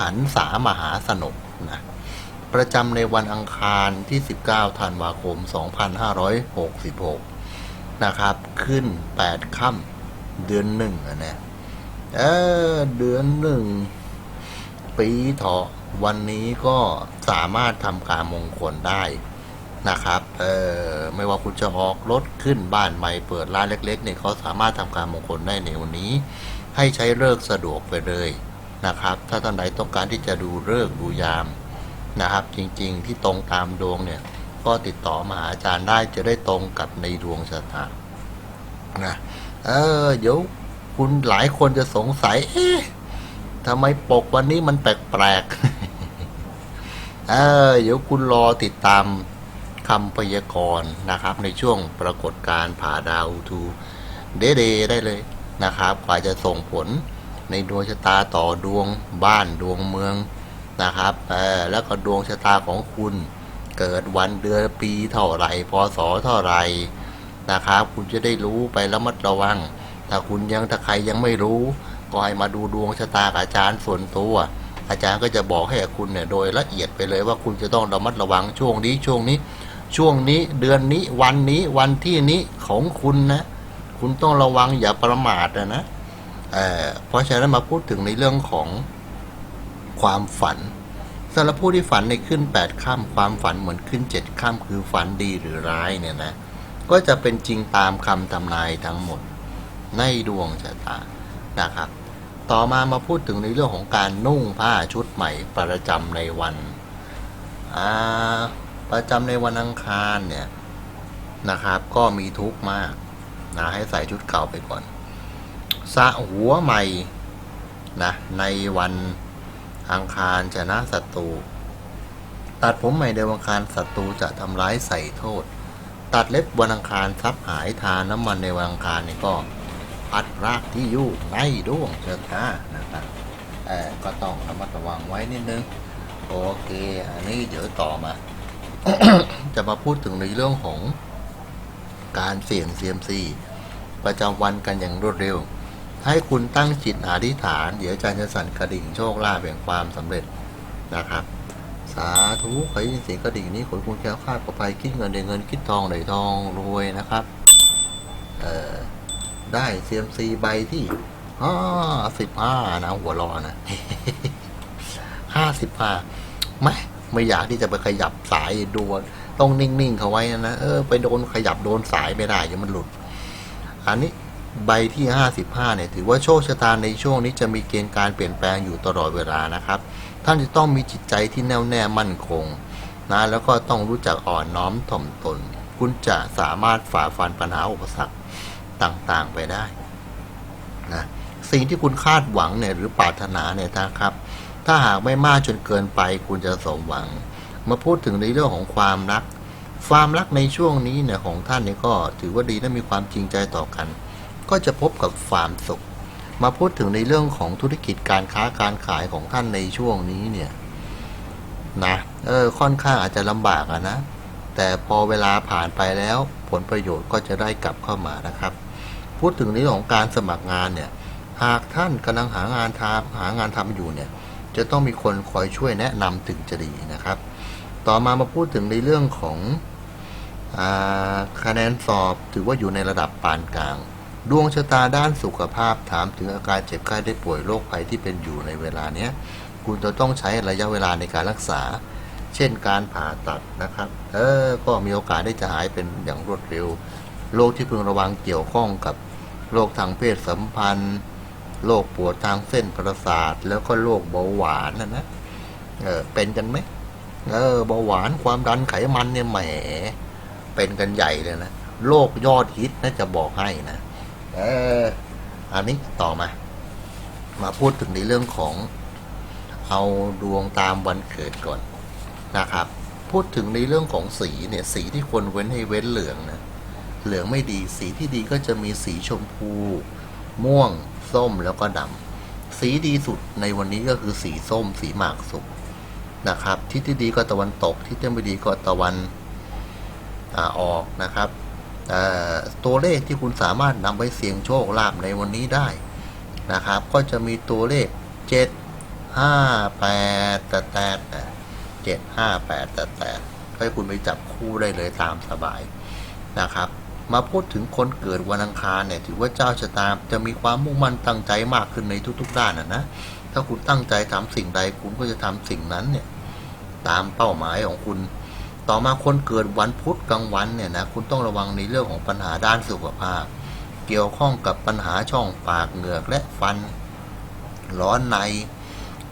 หันสามหาสนุกนะประจำในวันอังคารที่ 19 ธันวาคม 2566 นะครับ ขึ้น 8 ค่ำเดือนหนึ่งอะเนะเออเดือนหนึ่ง ปีเถาะวันนี้ก็สามารถทำการมงคลได้นะครับ เออไม่ว่าคุณจะออกรถขึ้นบ้านใหม่เปิดร้านเล็กๆเนี่ยเขาสามารถทำการมงคลได้ในวันนี้ ให้ใช้เลิกสะดวกไปเลย นะครับ ถ้าท่านใดต้องการที่จะดูเลิกดูยามนะครับ จริงๆที่ตรงตามดวงเนี่ย ก็ติดต่อมาหาอาจารย์ได้จะได้ตรงกับในดวงชะตานะเออเดี๋ยวคุณหลายคนจะสงสัย เอ๊ะทำไมปกวันนี้มันแปลกๆเออเดี๋ยวคุณรอติดตามคำพยากรณ์นะครับ ในช่วงปรากฏการณ์ผ่าดาวทูเดเดได้เลยนะครับกว่าจะส่งผล ในดวงชะตาต่อดวงบ้านดวงเมืองนะครับเออแล้วก็ดวงชะตาของคุณ เกิดวันเดือนปีเท่าไหร่พศเท่าไหร่นะครับ คุณจะได้รู้ไปแล้วมัดระวัง ถ้าคุณยังถ้าใครยังไม่รู้ ก็ให้มาดูดวงชะตาอาจารย์ส่วนตัว อาจารย์ก็จะบอกให้คุณเนี่ยโดยละเอียดไปเลยว่าคุณจะต้องระมัดระวังช่วงนี้ช่วงนี้ ช่วงนี้เดือนนี้วันนี้วันที่นี้ของคุณนะ คุณต้องระวังอย่าประมาทนะนะ เเพราะฉะนั้นมาพูดถึงในเรื่องของความฝันสำหรับผู้ที่ฝันในขึ้นแปดค่ำความฝันเหมือนขึ้นเจ็ดค่ำคือฝันดีหรือร้ายเนี่ยนะ ก็จะเป็นจริงตามคำทำนายทั้งหมดในดวงชะตานะครับ ต่อมามาพูดถึงในเรื่องของการนุ่งผ้าชุดใหม่ประจำในวันประจำในวันอังคารเนี่ยนะครับ ก็มีทุกข์มากนะให้ใส่ชุดเก่าไปก่อน สะหัวใหม่นะในวันอังคารชนะศัตรูตัดผมใหม่ในวันอังคารศัตรูจะทำร้ายใส่โทษ ตัดเล็บวันอังคารทรัพย์หายทานน้ำมันในวันอังคารนี่ก็พัดรากที่ยู่ในดวงชะตานะครับเออก็ต้องระมัดระวังไว้นิดนึงโอเค อันนี้เดี๋ยวต่อมา จะมาพูดถึงในเรื่องของการเสี่ยงเซียมซีประจำวันกันอย่างรวดเร็ว ให้คุณตั้งจิตอธิษฐาน เดี๋ยวอาจารย์จะสั่นกระดิ่งโชคลาภแห่งความสำเร็จนะครับ สาธุใครยินเสียงกระดิ่งนี้ขอคุณแคล้วคาดปลอดภัยคิดเงินได้เงินคิดทองได้ทองรวยนะครับ เอ่อได้เซียมซีใบที่ห้าสิบห้านะหัวรอนะห้าสิบห้าไม่ไม่อยากที่จะไปขยับสายดูต้องนิ่งๆเขาไว้นะเออไปโดนขยับโดนสายไม่ได้เดี๋ยวมันหลุด อันนี้ ใบที่ห้าสิบห้าเนี่ย ถือว่าโชคชะตาในช่วงนี้จะมีเกณฑ์การเปลี่ยนแปลงอยู่ตลอดเวลานะครับ ท่านจะต้องมีจิตใจที่แน่วแน่มั่นคงนะแล้วก็ต้องรู้จักอ่อนน้อมถ่อมตน คุณจะสามารถฝ่าฟันปัญหาอุปสรรคต่างๆไปได้นะสิ่งที่คุณคาดหวังเนี่ยหรือปรารถนาเนี่ยนะครับ ถ้าหากไม่มากจนเกินไปคุณจะสมหวัง มาพูดถึงในเรื่องของความรัก ความรักในช่วงนี้เนี่ยของท่านเนี่ยก็ถือว่าดีและมีความจริงใจต่อกัน ก็จะพบกับความสุข มาพูดถึงในเรื่องของธุรกิจการค้าการขายของท่านในช่วงนี้เนี่ยนะเออค่อนข้างอาจจะลำบากอะนะ แต่พอเวลาผ่านไปแล้วผลประโยชน์ก็จะได้กลับเข้ามานะครับ พูดถึงในเรื่องของการสมัครงานเนี่ยหากท่านกำลังหางานทำหางานทำอยู่เนี่ยจะต้องมีคนคอยช่วยแนะนำถึงจะดีนะครับ ต่อมามาพูดถึงในเรื่องของอคะแนนสอบถือว่าอยู่ในระดับปานกลาง ดวงชะตาด้านสุขภาพถามถึงอาการเจ็บไข้ได้ป่วยโรคภัยที่เป็นอยู่ในเวลาเนี้ยคุณจะต้องใช้ระยะเวลาในการรักษา เช่นการผ่าตัดนะครับ เออ ก็มีโอกาสได้จะหายเป็นอย่างรวดเร็ว โรคที่พึงระวังเกี่ยวข้องกับโรคทางเพศสัมพันธ์ โรคปวดทางเส้นประสาท แล้วก็โรคเบาหวานนะนะ เออ เป็นกันไหม เออ เบาหวาน ความดันไขมันเนี่ยแหม เป็นกันใหญ่เลยนะ โรคยอดฮิตนะจะบอกให้นะ เอออันนี้ต่อมา มาพูดถึงในเรื่องของเอาดวงตามวันเกิดก่อนนะครับ พูดถึงในเรื่องของสีเนี่ยสีที่ควรเว้นให้เว้นเหลืองนะเหลืองไม่ดีสีที่ดีก็จะมีสีชมพู ม่วง ส้มแล้วก็ดำสีดีสุดในวันนี้ก็คือสีส้ม สีหมากสุกนะครับทิศที่ดีก็ตะวันตกทิศที่ไม่ดีก็ตะวันอออกนะครับ ตัวเลขที่คุณสามารถนำไปเสี่ยงโชคลาภในวันนี้ได้นะครับ ก็จะมีตัวเลขเจ็ดห้าแต่แต่เจ็ดห้าแปดแต่แต่ให้คุณไปจับคู่ได้เลยตามสบายนะครับ มาพูดถึงคนเกิดวันอังคารเนี่ยถือว่าเจ้าชะตาจะมีความมุ่งมั่นตั้งใจมากขึ้นในทุก ๆ ด้านนะนะถ้าคุณตั้งใจทำสิ่งใดคุณก็จะทำสิ่งนั้นเนี่ยตามเป้าหมายของคุณ ต่อมาคนเกิดวันพุธกลางวันเนี่ยนะคุณต้องระวังในเรื่องของปัญหาด้านสุขภาพ เกี่ยวข้องกับปัญหาช่องปากเหงือกและฟันร้อนใน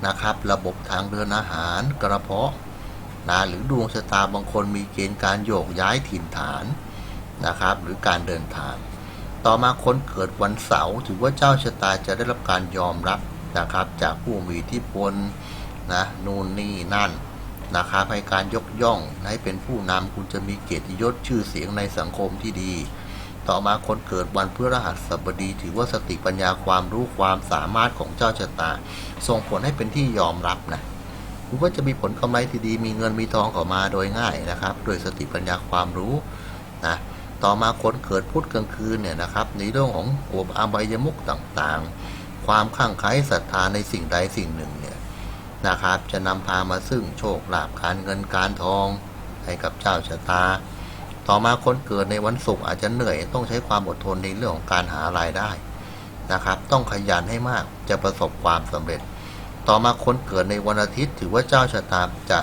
นะครับ ระบบทางเดินอาหารกระเพาะนะหรือดวงชะตาบางคนมีเกณฑ์การโยกย้ายถิ่นฐานนะครับ หรือการเดินทาง ต่อมาคนเกิดวันเสาร์ถือว่าเจ้าชะตาจะได้รับการยอมรับนะครับ จากผู้มีอิทธิพลนะนู่นนี่นั่น นะครับให้การยกย่องให้เป็นผู้นำคุณจะมีเกียรติยศชื่อเสียงในสังคมที่ดี ต่อมาคนเกิดวันพฤหัสบดี ถือว่าสติปัญญาความรู้ความสามารถของเจ้าชะตา ส่งผลให้เป็นที่ยอมรับนะคุณก็จะมีผลกำไรที่ดี มีเงินมีทองเข้ามาโดยง่ายนะครับ โดยสติปัญญาความรู้นะต่อมาคนเกิดพุธกลางคืนเนี่ยนะครับ ในเรื่องของอวบอาบายมุกต่างๆ ความข้างไคล้ศรัทธาในสิ่งใดสิ่งหนึ่ง นะครับ จะนำพามาซึ่งโชคลาภการเงินการทอง ให้กับเจ้าชะตา ต่อมาคนเกิดในวันศุกร์อาจจะเหนื่อยต้องใช้ความอดทนในเรื่องของการหารายได้นะครับ ต้องขยันให้มากจะประสบความสำเร็จ ต่อมาคนเกิดในวันอาทิตย์ ถือว่าเจ้าชะตาจะ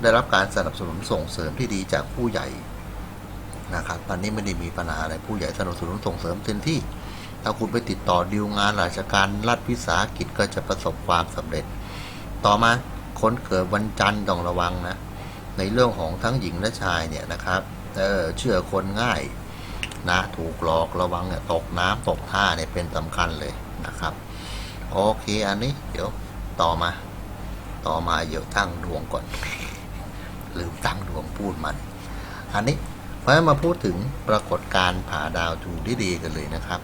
ได้รับการสนับสนุนส่งเสริมที่ดีจากผู้ใหญ่นะครับตอนนี้ไม่ได้มีปัญหาอะไรผู้ใหญ่สนับสนุนส่งเสริมเต็มที่ ถ้าคุณไปติดต่อดีลงานราชการรัฐวิสาหกิจก็จะประสบความสำเร็จ ต่อมาคนเกิดวันจันทร์ต้องระวังนะ ในเรื่องของทั้งหญิงและชายเนี่ยนะครับเออเชื่อคนง่ายนะถูกหลอกระวังเนี่ยตกน้ำตกท่าเนี่ยเป็นสำคัญเลยนะครับ โอเคอันนี้เดี๋ยวต่อมา ต่อมาเดี๋ยวตั้งดวงก่อนลืมตั้งดวงพูดมัน อันนี้เพราะมาพูดถึงปรากฏการณ์ผ่าดาวดูด้ดีกันเลยนะครับ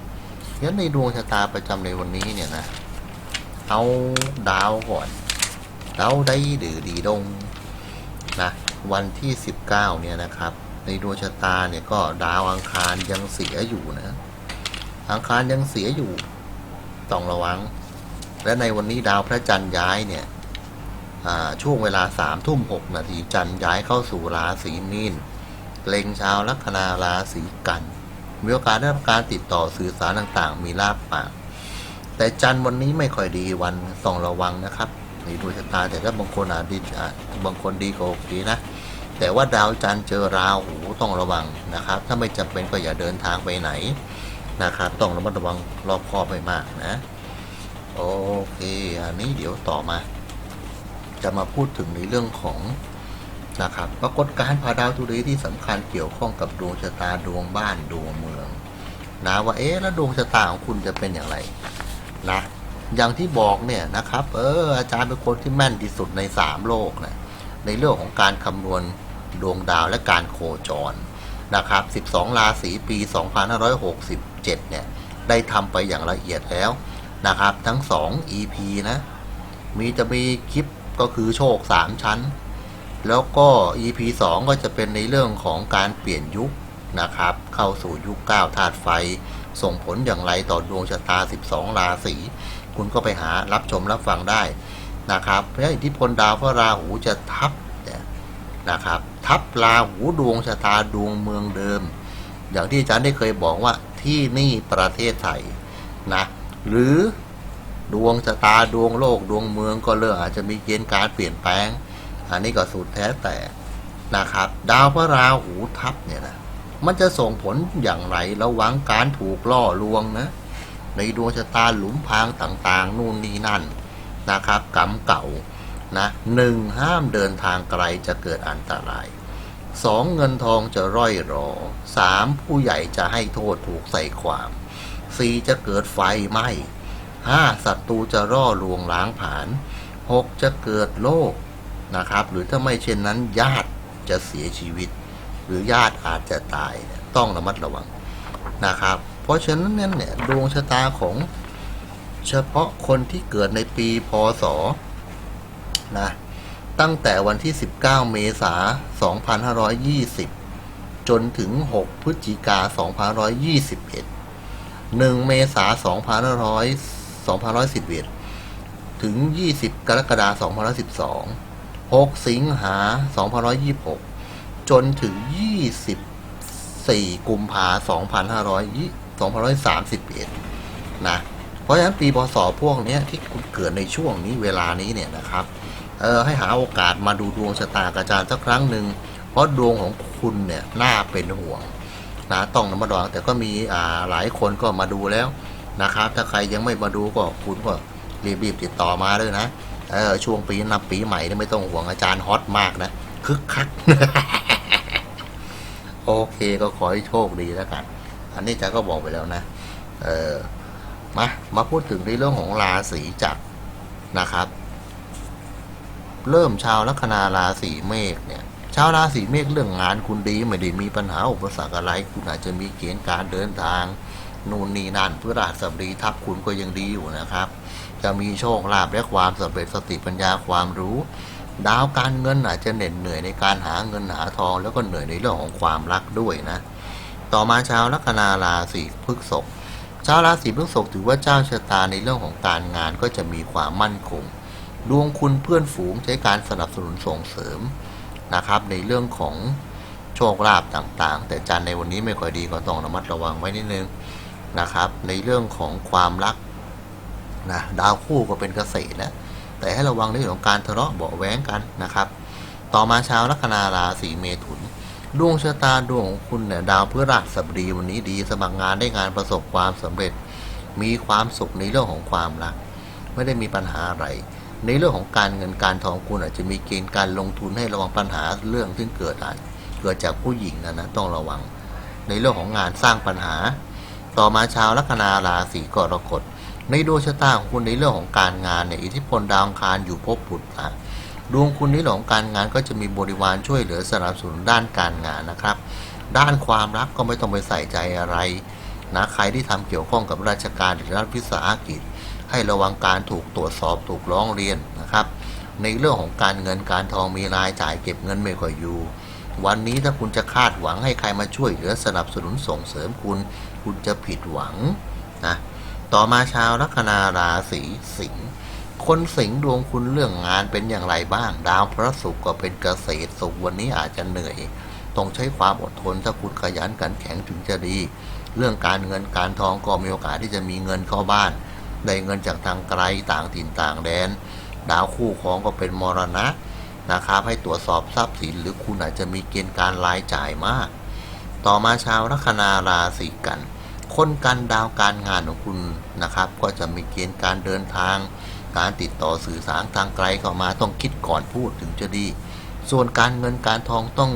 งั้นในดวงชะตาประจำในวันนี้เนี่ยนะ เอาดาวก่อน ดาวได้ดือดีดงนะวันที่ 19 เนี่ยนะครับ ในดวงชะตาเนี่ยก็ดาวอังคารยังเสียอยู่นะ อังคารยังเสียอยู่ต้องระวัง และในวันนี้ดาวพระจันทร์ย้ายเนี่ยช่วงเวลาสามทุ่มหกนาทีจันทร์ย้ายเข้าสู่ราศีมีนเล็งชาวลัคนาราศีกันมีโอกาสได้รับการติดต่อสื่อสารต่างๆ มีลาบปากแต่จันทร์วันนี้ไม่ค่อยดีวันต้องระวังนะครับ ในดวงชะตา แต่ถ้าบางคนอาจดีบางคนดีก็โอเคนะ แต่ว่าดาวจันทร์เจอราหูต้องระวังนะครับ ถ้าไม่จำเป็นก็อย่าเดินทางไปไหนนะครับ ต้องระมัดระวังรอบคอบไปมากนะ โอเค อันนี้เดี๋ยวต่อมา จะมาพูดถึงในเรื่องของนะครับปรากฏการณ์พาดาวตุรีที่สำคัญเกี่ยวข้องกับดวงชะตาดวงบ้านดวงเมืองนะว่าเอ๊ะแล้วดวงชะตาของคุณจะเป็นอย่างไรนะ อย่างที่บอกเนี่ยนะครับ เอออาจารย์เป็นคนที่แม่นที่สุดในสามโลกนะในเรื่องของการคำนวณดวงดาวและการโคจรนะครับ 12 ราศีปี 2567 เนี่ย ได้ทำไปอย่างละเอียดแล้วนะครับ ทั้ง 2 EP นะ มีจะมีคลิปก็คือโชค 3 ชั้น แล้วก็ EP 2 ก็จะเป็นในเรื่องของการเปลี่ยนยุคนะครับ เข้าสู่ยุค 9 ธาตุไฟ ส่งผลอย่างไรต่อดวงชะตา 12 ราศี คุณก็ไปหารับชมรับฟังได้นะครับ เพราะอิทธิพลดาวพระราหูจะทับนะครับ ทับราหูดวงชะตาดวงเมืองเดิม อย่างที่อาจารย์ได้เคยบอกว่าที่นี่ประเทศไทยนะหรือดวงชะตาดวงโลกดวงเมืองก็เริ่มอาจจะมีเกณฑ์การเปลี่ยนแปลง อันนี้ก็สุดแท้แต่นะครับ ดาวพระราหูทับเนี่ยนะมันจะส่งผลอย่างไรระวังการถูกล่อลวงนะ ในดวงชะตาหลุมพรางต่างๆ นู่นนี่นั่นนะครับกรรมเก่านะหนึ่งห้ามเดินทางไกลจะเกิดอันตรายสองเงินทองจะร่อยรอสามผู้ใหญ่จะให้โทษถูกใส่ความสี่จะเกิดไฟไหม้ห้าศัตรูจะร่อลวงล้างผาญหกจะเกิดโรคนะครับ หรือถ้าไม่เช่นนั้น ญาติจะเสียชีวิต หรือญาติอาจจะตายต้องระมัดระวังนะครับ เพราะฉะนั้นเนี่ยดวงชะตาของเฉพาะคนที่เกิดในปีพศนะตั้งแต่วันที่ 19 เมษายน 2520 จนถึง 6 พฤศจิกา 2521 1 เมษายน 2511 ถึง 20 กรกฎาคม 2512 6 สิงหา 2526 จนถึง 24 กุมภาพันธ์ 2531 นะ เพราะฉะนั้นปีพศพวกนี้ที่คุณเกิดในช่วงนี้เวลานี้เนี่ยนะครับเออให้หาโอกาสมาดูดวงชะตากบอาจารย์สักครั้งหนึ่งเพราะดวงของคุณเนี่ยน่าเป็นห่วงนะต้องระมัดระวังแต่ก็มีอ่าหลายคนก็มาดูแล้วนะครับ ถ้าใครยังไม่มาดูก็คุณก็รีบๆติดต่อมาเลยนะเออช่วงปีนับปีใหม่นี่ไม่ต้องห่วงอาจารย์ฮอตมากนะคึกคัก โอเคก็ขอให้โชคดีแล้วกัน อันนี้จารย์ก็บอกไปแล้วนะ เออมามาพูดถึงในเรื่องของราศีจักรนะครับ เริ่มชาวลัคนาราศีเมษเนี่ยชาวราศีเมษเรื่องงานคุณดีไม่ได้มีปัญหาอุปสรรคอะไร คุณอาจจะมีเกณฑ์การเดินทางนู่นนี่นั่นพฤหัสบดีทับคุณก็ยังดีอยู่นะครับ จะมีโชคลาภและความสำเร็จสติปัญญาความรู้ ดาวการเงินอาจจะเหน็ดเหนื่อยในการหาเงินหาทอง แล้วก็เหนื่อยในเรื่องของความรักด้วยนะ ต่อมาชาวลัคนาราศีพฤษภชาวราศีพฤษภถือว่าเจ้าชะตาในเรื่องของการงานก็จะมีความมั่นคง ดวงคุณเพื่อนฝูงใช้การสนับสนุนส่งเสริมนะครับ ในเรื่องของโชคลาภต่างๆ แต่จันในวันนี้ไม่ค่อยดีก็ต้องระมัดระวังไว้นิดนึงนะครับ ในเรื่องของความรักนะดาวคู่ก็เป็นเกษตรนะแต่ให้ระวังในเรื่องของการทะเลาะเบาแว้งกันนะครับ ต่อมาชาวลัคนาราศีเมถุน ดวงชะตาดวงของคุณเนี่ยดาวพฤหัสบดีวันนี้ดีสมัครงานได้งานประสบความสำเร็จ มีความสุขในเรื่องของความรัก ไม่ได้มีปัญหาอะไร ในเรื่องของการเงินการทองคุณอาจจะมีเกณฑ์การลงทุนให้ระวังปัญหาเรื่องที่เกิดอาจเกิดจากผู้หญิงนะนะต้องระวัง ในเรื่องของงานสร้างปัญหา ต่อมาชาวลัคนาราศีกรกฎในดวงชะตาของคุณในเรื่องของการงานเนี่ยอิทธิพลดาวคารอยู่ภพบุตรนะ ดวงคุณในเรื่องการงานก็จะมีบริวารช่วยเหลือสนับสนุนด้านการงานนะครับ ด้านความรักก็ไม่ต้องไปใส่ใจอะไรนะใครที่ทำเกี่ยวข้องกับราชการหรือรัฐวิสาหกิจ ให้ระวังการถูกตรวจสอบถูกร้องเรียนนะครับ ในเรื่องของการเงินการทองมีรายจ่ายเก็บเงินไม่ค่อยอยู่ วันนี้ถ้าคุณจะคาดหวังให้ใครมาช่วยเหลือสนับสนุนส่งเสริมคุณ คุณจะผิดหวังนะต่อมาชาวลัคนาราศีสิงห์ คนสิงดวงคุณเรื่องงานเป็นอย่างไรบ้าง ดาวพระศุกร์ก็เป็นเกษตรศุกร์วันนี้อาจจะเหนื่อย ต้องใช้ความอดทนถ้าคุณขยันกันแข็งถึงจะดี เรื่องการเงินการทองก็มีโอกาสที่จะมีเงินเข้าบ้าน ได้เงินจากทางไกลต่างถิ่นต่างแดน ดาวคู่ครองก็เป็นมรณะนะครับให้ตรวจสอบทรัพย์สินหรือคุณอาจจะมีเกณฑ์การรายจ่ายมาก ต่อมาชาวลัคนาราศีกัน คนกันดาวการงานของคุณนะครับ ก็จะมีเกณฑ์การเดินทาง การติดต่อสื่อสารทางไกลเข้ามาต้องคิดก่อนพูดถึงจะดี ส่วนการเงินการทองต้อง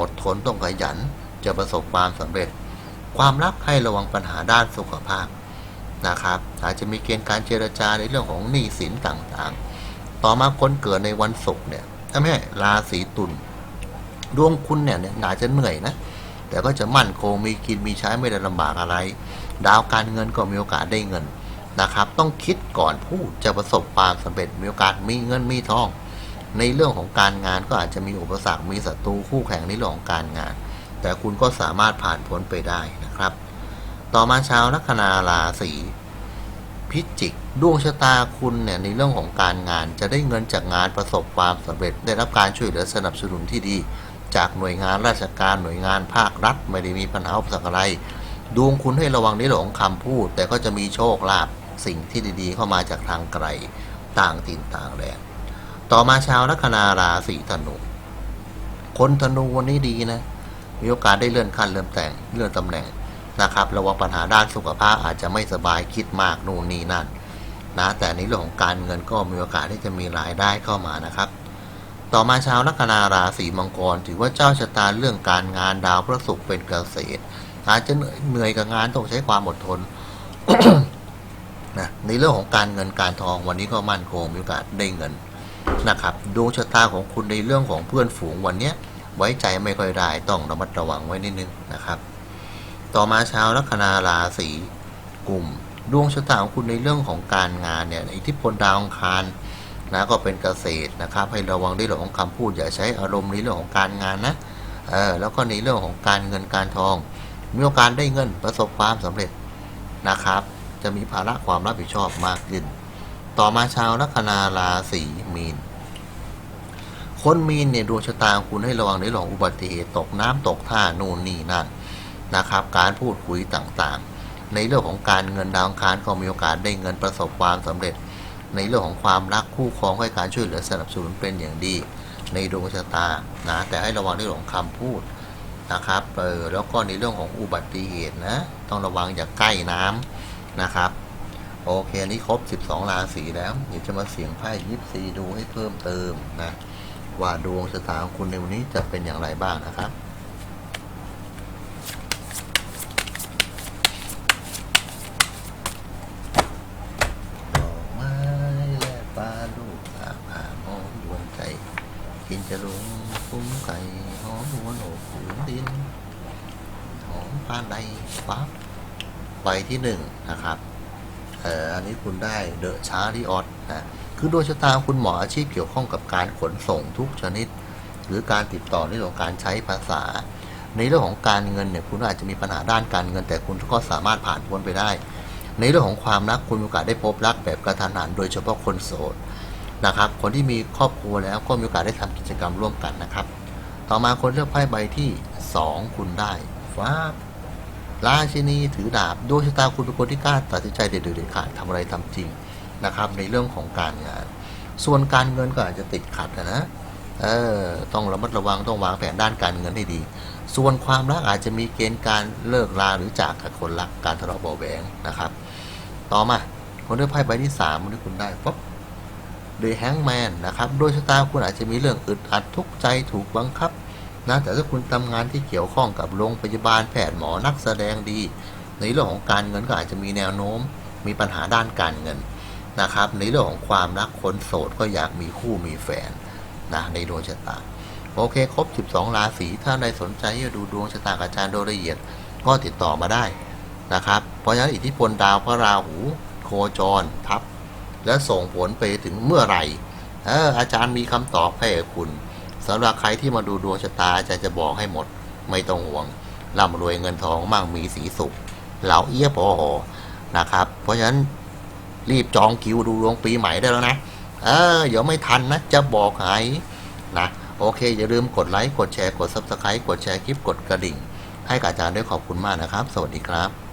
อดทนต้องขยัน จะประสบความสำเร็จ ความรักให้ระวังปัญหาด้านสุขภาพนะครับอาจจะมีเกณฑ์การเจรจาในเรื่องของหนี้สินต่างๆ ต่อมาคนเกิดในวันศุกร์เนี่ยถ้าไม่ราศีตุลดวงคุณเนี่ยเนี่ยอาจจะเหนื่อยนะ แต่ก็จะมั่นคงมีกินมีใช้ไม่ได้ลำบากอะไร ดาวการเงินก็มีโอกาสได้เงิน นะครับ ต้องคิดก่อนพูดจะประสบความสำเร็จมีโอกาสมีเงินมีทอง ในเรื่องของการงานก็อาจจะมีอุปสรรคมีศัตรูคู่แข่งในเรื่องของการงาน แต่คุณก็สามารถผ่านพ้นไปได้นะครับ ต่อมาชาวลัคนาราศีพิจิกดวงชะตาคุณเนี่ยในเรื่องของการงานจะได้เงินจากงานประสบความสำเร็จ ได้รับการช่วยเหลือสนับสนุนที่ดี จากหน่วยงานราชการหน่วยงานภาครัฐ ไม่ได้มีปัญหาอุปสรรคอะไร ดวงคุณให้ระวังในเรื่องของคำพูด แต่ก็จะมีโชคลาภ สิ่งที่ดีๆ เข้ามาจากทางไกลต่างถิ่นต่างแดนต่อมาชาวลัคนาราศีธนู คนธนูวันนี้ดีนะ มีโอกาสได้เลื่อนขั้นเลื่อนแต่งเลื่อนตำแหน่งนะครับระวังปัญหาด้านสุขภาพอาจจะไม่สบายคิดมากนู่นนี่นั่นนะแต่ในเรื่องของการเงินก็มีโอกาสที่จะมีรายได้เข้ามานะครับ ต่อมาชาวลัคนาราศีมังกร ถือว่าเจ้าชะตาเรื่องการงานดาวพระศุกร์เป็นเกษตรอาจจะเหนื่อยเหนื่อยกับงานต้องใช้ความอดทน นะในเรื่องของการเงินการทองวันนี้ก็มั่นคงมีโอกาสได้เงินนะครับดวงชะตาของคุณในเรื่องของเพื่อนฝูงวันนี้ไว้ใจไม่ค่อยได้ต้องระมัดระวังไว้นิดนึงนะครับ ต่อมาชาวลัคนาราศีกลุ่ม ดวงชะตาของคุณในเรื่องของการงานเนี่ยอิทธิพลดาวองคารนะก็เป็นเกษตรนะครับ ให้ระวังในเรื่องของคำพูดอย่าใช้อารมณ์ในเรื่องของการงานนะเออแล้วก็ในเรื่องของการเงินการทองมีโอกาสได้เงินประสบความสำเร็จนะครับ จะมีภาระความรับผิดชอบมากขึ้น ต่อมาชาวลัคนาราศีมีน คนมีนเนี่ยดวงชะตาคุณให้ระวังในเรื่องของอุบัติเหตุตกน้ำตกท่านู่นนี่นั่นนะครับ การพูดคุยต่างๆ ในเรื่องของการเงินดาวคารก็มีโอกาสได้เงินประสบความสำเร็จ ในเรื่องของความรักคู่ครองให้การช่วยเหลือสนับสนุนเป็นอย่างดี ในดวงชะตานะแต่ให้ระวังในเรื่องของคำพูดนะครับ เออ แล้วก็ในเรื่องของอุบัติเหตุนะ ต้องระวังอย่าใกล้น้ำ นะครับ โอเคอันนี้ครบ 12 ราศีแล้ว เดี๋ยวจะมาเสียงไพ่ยิปซีดูให้เพิ่มเติมนะ ว่าดวงชะตาของคุณในวันนี้จะเป็นอย่างไรบ้างนะครับกินจะลงคุ้มไก่หอมนวลอบผืนดินหอมพาใดฟ้า ใบที่หนึ่งนะครับเอ่ออันนี้คุณได้เดอะชาร์ลีออตนะคือดวงชะตาคุณหมออาชีพเกี่ยวข้องกับการขนส่งทุกชนิด หรือการติดต่อในเรื่องของการใช้ภาษา ในเรื่องของการเงินเนี่ยคุณอาจจะมีปัญหาด้านการเงิน แต่คุณก็สามารถผ่านพ้นไปได้ ในเรื่องของความรักคุณมีโอกาสได้พบรักแบบกระทันหันโดยเฉพาะคนโสดนะครับ คนที่มีครอบครัวแล้วก็มีโอกาสได้ทำกิจกรรมร่วมกันนะครับ ต่อมาคนเลือกไพ่ใบที่ 2 คุณได้ฟ้า ราชินีถือดาบดวงชะตาคุณเป็นคนที่กล้าตัดสินใจเด็ดเด็ดขาดทำอะไรทำจริงนะครับในเรื่องของการงาน ส่วนการเงินก็อาจจะติดขัดนะนะเออต้องระมัดระวังต้องวางแผนด้านการเงินให้ดี ส่วนความรักอาจจะมีเกณฑ์การเลิกลาหรือจากกับคนรักการทะเลาะเบาแหวงนะครับ ต่อมาคนที่ไพ่ใบที่สามที่คุณได้ปุ๊บเดอะแฮงแมนนะครับโดยชะตาคุณอาจจะมีเรื่องอึดอัดทุกข์ใจถูกบังคับ นะแต่ถ้าคุณทำงานที่เกี่ยวข้องกับโรงพยาบาลแพทย์หมอนักแสดงดี ในเรื่องของการเงินก็อาจจะมีแนวโน้ม มีปัญหาด้านการเงินนะครับ ในเรื่องของความรักคนโสดก็อยากมีคู่มีแฟนนะในดวงชะตาโอเคครบ 12 ราศีถ้าใดสนใจจะดูดวงชะตากับอาจารย์โดยละเอียดก็ติดต่อมาได้นะครับ เพราะฉะนั้นอิทธิพลดาวพระราหู โคจรทับ และส่งผลไปถึงเมื่อไหร่เอออาจารย์มีคำตอบให้คุณ สำหรับใครที่มาดูดวงชะตาอาจารย์จะบอกให้หมด ไม่ต้องห่วงร่ำรวยเงินทองมั่งมีสีสุขเหลาเอี้ยพอหอนะครับ เพราะฉะนั้นรีบจองคิวดูดวงปีใหม่ได้แล้วนะ เออ เดี๋ยวไม่ทันนะ จะบอกให้นะ โอเค อย่าลืมกดไลค์ กดแชร์ กด subscribe กดแชร์คลิป กดกระดิ่ง ให้กับอาจารย์ด้วยขอบคุณมากนะครับ สวัสดีครับ